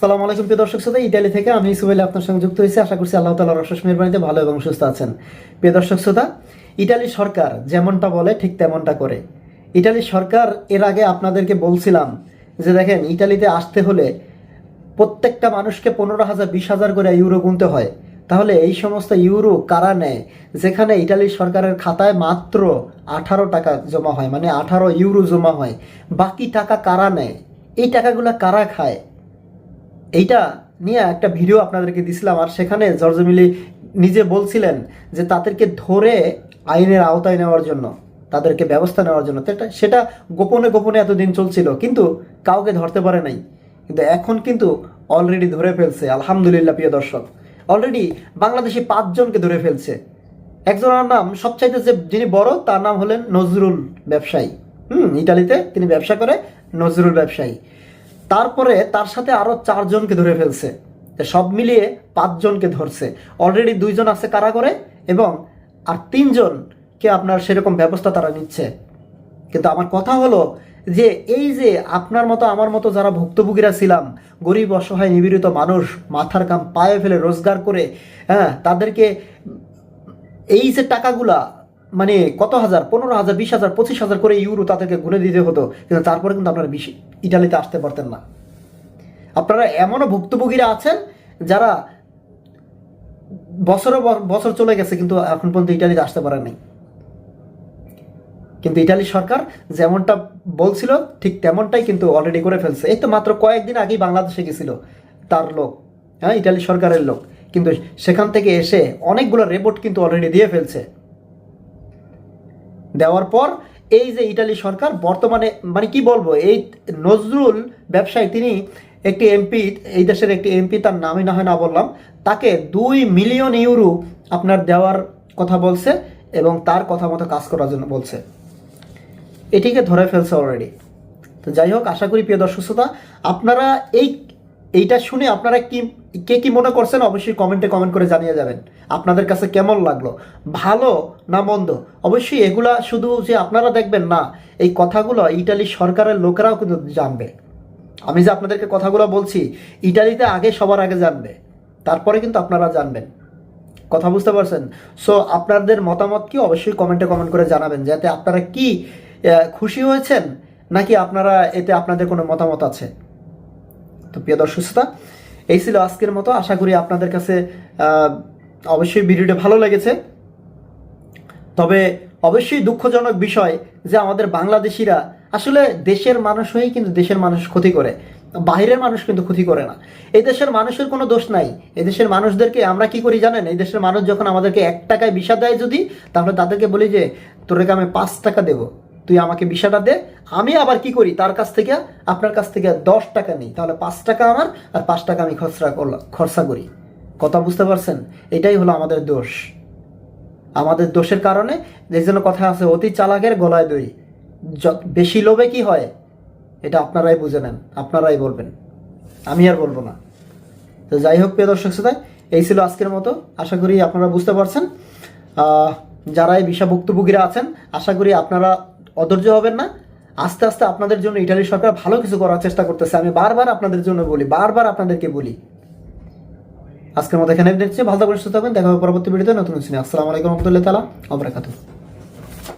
সালাম আলাইকুম প্রিয় দর্শক শ্রোতা ইটালি থেকে আমি সুবেল আপনার সঙ্গে যুক্ত হয়েছি। আশা করছি আল্লাহ তালার অশেষ মেহরবানিতে ভালো এবং সুস্থ আছেন। প্রিয় দর্শক শ্রোতা ইটালি সরকার যেমনটা বলে, ঠিক তেমনটা করে। ইটালি সরকার এর আগে আপনাদেরকে বলছিলাম যে, দেখেন ইটালিতে আসতে হলে প্রত্যেকটা মানুষকে পনেরো হাজার, বিশ হাজার করে ইউরো গুনতে হয়। তাহলে এই সমস্ত ইউরো কারা নেয়? যেখানে ইটালি সরকারের খাতায় মাত্র আঠারো টাকা জমা হয় মানে আঠারো ইউরো জমা হয়। বাকি টাকা কারা নেয়? এই টাকাগুলো কারা খায়? এইটা নিয়ে একটা ভিডিও আপনাদেরকে দিছিলাম, আর সেখানে জর্জমিলি নিজে বলছিলেন যে তাদেরকে ধরে আইনের আওতায় নেওয়ার জন্য, তাদেরকে ব্যবস্থা নেওয়ার জন্য। এটা- সেটা গোপনে গোপনে এতদিন চলছিল, কিন্তু কাউকে ধরতে পারে নাই। কিন্তু এখন কিন্তু অলরেডি ধরে ফেলছে, আলহামদুলিল্লাহ প্রিয় দর্শক। অলরেডি বাংলাদেশি পাঁচজনকে ধরে ফেলছে। একজনের নাম সবচাইতে যে যিনি বড়, তার নাম হলেন নজরুল ব্যবসায়ী। হুম ইটালিতে তিনি ব্যবসা করে নজরুল ব্যবসায়ী। তারপরে তার সাথে আরও চারজনকে ধরে ফেলছে। সব মিলিয়ে পাঁচজনকে ধরছে। অলরেডি দুইজন আছে কারা করে এবং আর তিনজনকে আপনার সেরকম ব্যবস্থা তারা নিচ্ছে। কিন্তু আমার কথা হলো যে এই যে আপনার মতো, আমার মতো যারা ভুক্তভোগীরা ছিলাম, গরিব, অসহায়, নিবিড়িত মানুষ, মাথার কাম পায়ে ফেলে, রোজগার করে হ্যাঁ তাদেরকে এই যে টাকাগুলা মানে কত হাজার? পনেরো হাজার, বিশ হাজার, পঁচিশ হাজার করে ইউরো তাদেরকে গুনে দিতে হতো। কিন্তু তারপরে কিন্তু আপনারা বিশ ইটালিতে আসতে পারতেন না। আপনারা এমনও ভুক্তভোগীরা আছেন যারা বছরও বছর চলে গেছে কিন্তু এখন পর্যন্ত ইটালিতে আসতে পারেন নাই। কিন্তু ইটালি সরকার যেমনটা বলছিল, ঠিক তেমনটাই কিন্তু অলরেডি করে ফেলছে। এই তো মাত্র কয়েকদিন আগেই বাংলাদেশে গেছিল তার লোক হ্যাঁ ইটালি সরকারের লোক। কিন্তু সেখান থেকে এসে অনেকগুলো রিপোর্ট কিন্তু অলরেডি দিয়ে ফেলছে। দেওয়ার পর এই যে ইটালি সরকার বর্তমানে মানে কি বলব, এই নজরুল ব্যবসায়ী, তিনি একটি এমপি, এই দেশের একটি এমপি, তার নামই না হয় না বললাম, তাকে দুই মিলিয়ন ইউরো আপনার দেওয়ার কথা বলছে এবং তার কথা মতো কাজ করার জন্য বলছে। এটিকে ধরে ফেলছে অলরেডি তো যাই হোক, আশা করি প্রিয় দর্শক শ্রোতা, আপনারা এই এইটা শুনে আপনারা কি, কে কি মনে করছেন অবশ্যই কমেন্টে কমেন্ট করে জানিয়ে যাবেন। আপনাদের কাছে কেমন লাগল? ভালো না মন্দ? অবশ্যই এগুলা শুধু যে আপনারা দেখবেন না, এই কথাগুলো ইটালি সরকারের লোকেরাও কিন্তু জানবে। আমি যে আপনাদেরকে কথাগুলো বলছি, ইটালিতে আগে সবার আগে জানবে, তারপরে কিন্তু আপনারা জানবেন। কথা বুঝতে পারছেন? সো আপনাদের মতামত কি অবশ্যই কমেন্টে কমেন্ট করে জানাবেন, যাতে আপনারা কি খুশি হয়েছেন, নাকি আপনারা এতে আপনাদের কোনো মতামত আছে? তো প্রিয় দর্শক শ্রোতা, এই ছিল আজকের মতো। আশা করি আপনাদের কাছে অবশ্যই ভিডিওটা ভালো লেগেছে। তবে অবশ্যই দুঃখজনক বিষয় যে আমাদের বাংলাদেশিরা আসলে দেশের মানুষ হয়েই কিন্তু দেশের মানুষ ক্ষতি করে। বাইরের মানুষ কিন্তু ক্ষতি করে না। এই দেশের মানুষের কোনো দোষ নাই। এই দেশের মানুষদেরকে আমরা কি করি জানেন? এই দেশের মানুষ যখন আমাদেরকে এক টাকায় বিষা দেয় যদি, তাহলে তাদেরকে বলি যে তোরকে আমি পাঁচ টাকা দেবো। তুই আমাকে বিষাটা দে, আমি আবার কি করি? তার কাছ থেকে, আপনার কাছ থেকে দশ টাকা নিই। তাহলে পাঁচ টাকা আমার আর পাঁচ টাকা আমি খরচা করলাম খরচা করি। কথা বুঝতে পারছেন? এটাই হলো আমাদের দোষ। আমাদের দোষের কারণে যে জন্য কথা আছে, অতি চালাকের গলায় দই যত বেশি লোভে কি হয়, এটা আপনারাই বুঝে নেন, আপনারাই বলবেন। আমি আর বলব না। তো যাই হোক, প্রিয় দর্শক শ্রোতা, এই ছিল আজকের মতো। আশা করি আপনারা বুঝতে পারছেন। যারা এই বিষা ভুক্তভোগীরা আছেন, আশা করি আপনারা অধৈর্য হবেন না। আস্তে আস্তে আপনাদের জন্য ইটালি সরকার ভালো কিছু করার চেষ্টা করতেছে। আমি বারবার আপনাদের জন্য বলি, বারবার আপনাদেরকে বলি। আজকের মতো এখানে দেখছি ভালো থাকবেন, সুস্থ থাকবেন। দেখা হবে পরবর্তী ভিডিওতে নতুন শুনি। আসসালামু আলাইকুম রহমতুল্লাহ তালা অবরাকাতু